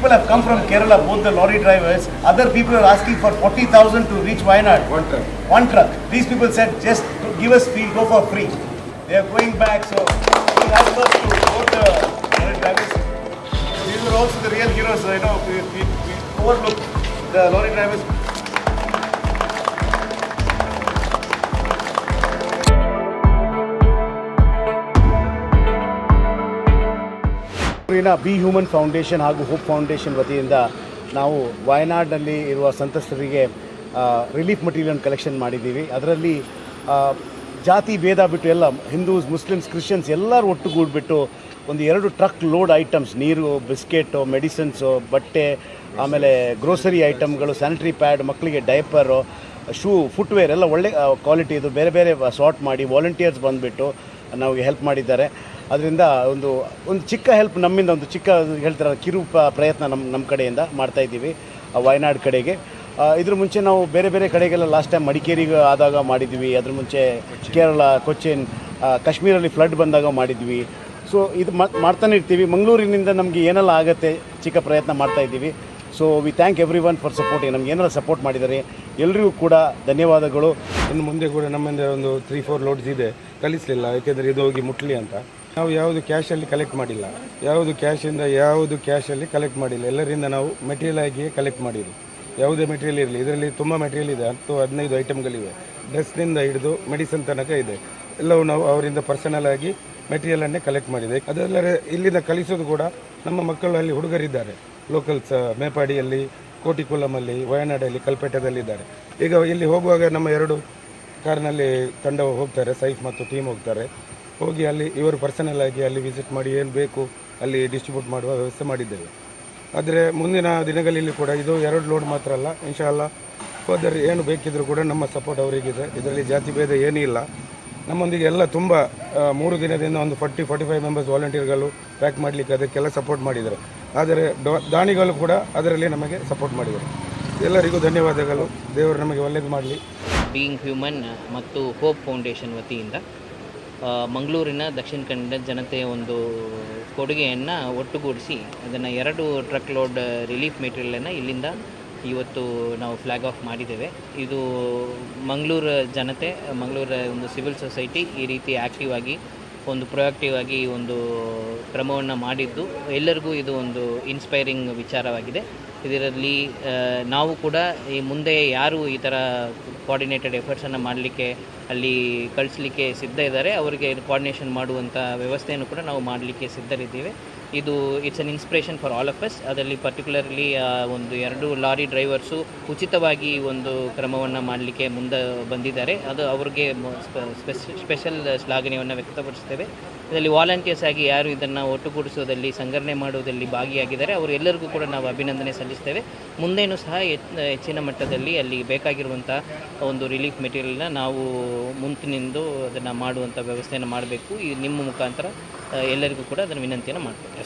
people have come from Kerala, both the lorry drivers. Other people are asking for 40,000 to reach Wayanad. One truck. One truck. These people said, just give us free, go for free. They are going back, so we have us to vote the lorry drivers. These are also the real heroes, you know, we, we, we overlook the lorry drivers. Be human foundation ಹಾಗೂ hope foundation ವತಿಯಿಂದ ನಾವು ವಯನಾಡ್ನಲ್ಲಿ ಇರುವ ಸಂತ್ರಸ್ತರಿಗೆ relief material collection ಮಾಡಿದ್ದೀವಿ. ಅದರಲ್ಲಿ ಜಾತಿ ಭೇದ ಬಿಟ್ಟು ಎಲ್ಲ ಹಿಂದೂಸ್ ಮುಸ್ಲಿಮ್ಸ್ ಕ್ರಿಶ್ಚಿಯನ್ಸ್ ಎಲ್ಲರೂ ಒಟ್ಟುಗೂಡ್ಬಿಟ್ಟು ಒಂದು ಎರಡು ಟ್ರಕ್ ಲೋಡ್ ಐಟಮ್ಸ್ ನೀರು ಬಿಸ್ಕೆಟು ಮೆಡಿಸಿನ್ಸು ಬಟ್ಟೆ, ಆಮೇಲೆ ಗ್ರೋಸರಿ ಐಟಮ್ಗಳು ಸ್ಯಾನಿಟರಿ ಪ್ಯಾಡ್ ಮಕ್ಕಳಿಗೆ ಡೈಪರು ಶೂ ಫುಟ್ವೇರ್ ಎಲ್ಲ ಒಳ್ಳೆ ಕ್ವಾಲಿಟಿ ಇದು ಬೇರೆ ಬೇರೆ ಸಾರ್ಟ್ ಮಾಡಿ ವಾಲಂಟಿಯರ್ಸ್ ಬಂದುಬಿಟ್ಟು ನಮಗೆ ಹೆಲ್ಪ್ ಮಾಡಿದ್ದಾರೆ. ಅದರಿಂದ ಒಂದು ಒಂದು ಚಿಕ್ಕ ಹೆಲ್ಪ್ ನಮ್ಮಿಂದ, ಒಂದು ಚಿಕ್ಕ ಹೇಳ್ತಾರೆ ಕಿರು ಪ್ರಯತ್ನ ನಮ್ಮ ನಮ್ಮ ಕಡೆಯಿಂದ ಮಾಡ್ತಾಯಿದ್ದೀವಿ ವಯನಾಡ್ ಕಡೆಗೆ. ಇದ್ರ ಮುಂಚೆ ನಾವು ಬೇರೆ ಬೇರೆ ಕಡೆಗೆಲ್ಲ ಲಾಸ್ಟ್ ಟೈಮ್ ಮಡಿಕೇರಿಗೆ ಆದಾಗ ಮಾಡಿದ್ವಿ, ಅದ್ರ ಮುಂಚೆ ಕೇರಳ, ಕೊಚ್ಚಿನ್ ಕಾಶ್ಮೀರಲ್ಲಿ ಫ್ಲಡ್ ಬಂದಾಗ ಮಾಡಿದ್ವಿ. ಸೊ ಇದು ಮಾಡ್ತಾನೆ ಇರ್ತೀವಿ, ಮಂಗಳೂರಿನಿಂದ ನಮಗೆ ಏನೆಲ್ಲ ಆಗುತ್ತೆ ಚಿಕ್ಕ ಪ್ರಯತ್ನ ಮಾಡ್ತಾ ಇದ್ದೀವಿ. So we thank everyone for supporting ನಮ್ಗೆ ಏನೆಲ್ಲ ಸಪೋರ್ಟ್ ಮಾಡಿದ್ದಾರೆ ಎಲ್ಲರಿಗೂ ಕೂಡ ಧನ್ಯವಾದಗಳು. ಇನ್ನು ಮುಂದೆ ಕೂಡ ನಮ್ಮಿಂದ ಒಂದು ತ್ರೀ ಫೋರ್ ಲೋಡ್ಸ್ ಇದೆ, ಕಲಿಸಲಿಲ್ಲ, ಯಾಕೆಂದರೆ ಇದು ಹೋಗಿ ಮುಟ್ಲಿ ಅಂತ. ನಾವು ಯಾವುದು ಕ್ಯಾಶಲ್ಲಿ ಕಲೆಕ್ಟ್ ಮಾಡಿಲ್ಲ. ಯಾವುದು ಕ್ಯಾಶಿಂದ ಯಾವುದು ಕ್ಯಾಶಲ್ಲಿ ಕಲೆಕ್ಟ್ ಮಾಡಿಲ್ಲ. ಎಲ್ಲರಿಂದ ನಾವು ಮೆಟೀರಿಯಲ್ ಆಗಿ ಕಲೆಕ್ಟ್ ಮಾಡಿದ್ದು. ಯಾವುದೇ ಮೆಟೀರಿಯಲ್ ಇರಲಿ. ಇದರಲ್ಲಿ ತುಂಬ ಮೆಟೀರಿಯಲ್ ಇದೆ. ಹತ್ತು, ಹದಿನೈದು ಐಟಮ್ಗಳಿವೆ ಡ್ರೆಸ್ನಿಂದ ಹಿಡಿದು ಮೆಡಿಸಿನ್ ತನಕ ಇದೆ. ಎಲ್ಲವೂ ನಾವು ಅವರಿಂದ ಪರ್ಸನಲ್ ಆಗಿ ಮೆಟೀರಿಯಲನ್ನೇ ಕಲೆಕ್ಟ್ ಮಾಡಿದೆ ಅದಲ್ಲದೆ ಇಲ್ಲಿಂದ ಕಲಿಸೋದು ಕೂಡ ನಮ್ಮ ಮಕ್ಕಳು ಅಲ್ಲಿ ಹುಡುಗರಿದ್ದಾರೆ. ಲೋಕಲ್ಸ್ ಮೇಪಾಡಿಯಲ್ಲಿ ಕೋಟಿಕುಲಮಲ್ಲಿ ವಯನಾಡಲ್ಲಿ ಕಲ್ಪೆಟ್ಟದಲ್ಲಿದ್ದಾರೆ ಈಗ ಇಲ್ಲಿ ಹೋಗುವಾಗ ನಮ್ಮ ಎರಡು ಕಾರ್ನಲ್ಲಿ ತಂಡ ಹೋಗ್ತಾರೆ. ಸೈಫ್ ಮತ್ತು ಟೀಮ್ ಹೋಗ್ತಾರೆ. ಹೋಗಿ ಅಲ್ಲಿ ಇವರು ಪರ್ಸನಲ್ ಆಗಿ ಅಲ್ಲಿ ವಿಸಿಟ್ ಮಾಡಿ ಏನು ಬೇಕು ಅಲ್ಲಿ ಡಿಸ್ಟ್ರಿಬ್ಯೂಟ್ ಮಾಡುವ ವ್ಯವಸ್ಥೆ ಮಾಡಿದ್ದೇವೆ. ಆದರೆ ಮುಂದಿನ ದಿನಗಳಲ್ಲಿ ಕೂಡ ಇದು ಎರಡು ಲೋಡ್ ಮಾತ್ರ ಅಲ್ಲ. ಇನ್ಶಾಲ್ಲ ಫರ್ದರ್ ಏನು ಬೇಕಿದ್ದರೂ ಕೂಡ ನಮ್ಮ ಸಪೋರ್ಟ್ ಅವರಿಗಿದೆ. ಇದರಲ್ಲಿ ಜಾತಿ ಭೇದ ಏನೂ ಇಲ್ಲ. ನಮ್ಮೊಂದಿಗೆ ಎಲ್ಲ ತುಂಬ ಮೂರು ದಿನದಿಂದ ಒಂದು ಫಾರ್ಟಿ ಫಾರ್ಟಿ ಫೈವ್ ಮೆಂಬರ್ಸ್ ವಾಲಂಟಿಯರ್ಗಳು ಪ್ಯಾಕ್ ಮಾಡಲಿಕ್ಕೆ ಅದಕ್ಕೆಲ್ಲ ಸಪೋರ್ಟ್ ಮಾಡಿದ್ದಾರೆ. ಆದರೆ ದಾಣಿಗಳು ಕೂಡ ಅದರಲ್ಲಿ ನಮಗೆ ಸಪೋರ್ಟ್ ಮಾಡಿದರು ಎಲ್ಲರಿಗೂ ಧನ್ಯವಾದಗಳು. ದೇವರು ನಮಗೆ ಒಳ್ಳೇದು ಮಾಡಲಿ. ಬೀಯಿಂಗ್ ಹ್ಯೂಮನ್ ಮತ್ತು ಹೋಪ್ ಫೌಂಡೇಶನ್ ವತಿಯಿಂದ. ಮಂಗಳೂರಿನ ದಕ್ಷಿಣ ಕನ್ನಡ ಜನತೆಯ ಒಂದು ಕೊಡುಗೆಯನ್ನು ಒಟ್ಟುಗೂಡಿಸಿ ಅದನ್ನು ಎರಡು ಟ್ರಕ್ ಲೋಡ್ ರಿಲೀಫ್ ಮೆಟೀರಿಯಲನ್ನು ಇಲ್ಲಿಂದ ಇವತ್ತು ನಾವು ಫ್ಲ್ಯಾಗ್ ಆಫ್ ಮಾಡಿದ್ದೇವೆ. ಇದು ಮಂಗಳೂರು ಜನತೆ, ಮಂಗಳೂರ ಒಂದು ಸಿವಿಲ್ ಸೊಸೈಟಿ ಈ ರೀತಿ ಆ್ಯಕ್ಟಿವ್ ಆಗಿ ಒಂದು ಪ್ರೊಯಾಕ್ಟಿವ್ ಆಗಿ ಈ ಒಂದು ಕ್ರಮವನ್ನು ಮಾಡಿದ್ದು. ಎಲ್ಲರಿಗೂ ಇದು ಒಂದು ಇನ್ಸ್ಪೈರಿಂಗ್ ವಿಚಾರವಾಗಿದೆ. ಇದರಲ್ಲಿ ನಾವು ಕೂಡ ಈ ಮುಂದೆ ಯಾರು ಈ ಥರ ಕೋಆರ್ಡಿನೇಟೆಡ್ ಎಫರ್ಟ್ಸನ್ನು ಮಾಡಲಿಕ್ಕೆ, ಅಲ್ಲಿ ಕಳಿಸ್ಲಿಕ್ಕೆ ಸಿದ್ಧ ಇದ್ದಾರೆ, ಅವರಿಗೆ ಕೋಆರ್ಡಿನೇಷನ್ ಮಾಡುವಂಥ ವ್ಯವಸ್ಥೆಯನ್ನು ಕೂಡ ನಾವು ಮಾಡಲಿಕ್ಕೆ ಸಿದ್ಧರಿದ್ದೇವೆ. ಇದು it's an inspiration for all of us ಅದರಲ್ಲಿ ಪರ್ಟಿಕ್ಯುಲರ್ಲಿ ಒಂದು ಎರಡು ಲಾರಿ ಡ್ರೈವರ್ಸು ಉಚಿತವಾಗಿ ಒಂದು ಕ್ರಮವನ್ನು ಮಾಡಲಿಕ್ಕೆ ಮುಂದೆ ಬಂದಿದ್ದಾರೆ. ಅದು ಅವ್ರಿಗೆ ಸ್ಪೆಷಲ್ ಶ್ಲಾಘನೆಯನ್ನು ವ್ಯಕ್ತಪಡಿಸ್ತೇವೆ ಇದರಲ್ಲಿ ವಾಲಂಟಿಯರ್ಸ್ ಆಗಿ ಯಾರು ಇದನ್ನು ಒಟ್ಟುಗೂಡಿಸೋದಲ್ಲಿ ಸಂಗ್ರಹಣೆ ಮಾಡುವುದರಲ್ಲಿ ಭಾಗಿಯಾಗಿದ್ದಾರೆ. ಅವರು ಎಲ್ಲರಿಗೂ ಕೂಡ ನಾವು ಅಭಿನಂದನೆ ಸಲ್ಲಿಸ್ತೇವೆ ಮುಂದೇನೂ ಸಹ ಹೆಚ್- ಹೆಚ್ಚಿನ ಮಟ್ಟದಲ್ಲಿ ಅಲ್ಲಿ ಬೇಕಾಗಿರುವಂಥ ಒಂದು ರಿಲೀಫ್ ಮೆಟೀರಿಯಲ್ನ ನಾವು ಮುಂತಿನಿಂದು ಅದನ್ನು ಮಾಡುವಂಥ ವ್ಯವಸ್ಥೆಯನ್ನು ಮಾಡಬೇಕು. ಈ ನಿಮ್ಮ ಮುಖಾಂತರ ಎಲ್ಲರಿಗೂ ಕೂಡ ಅದನ್ನು ವಿನಂತಿಯನ್ನು ಮಾಡ್ತೇವೆ.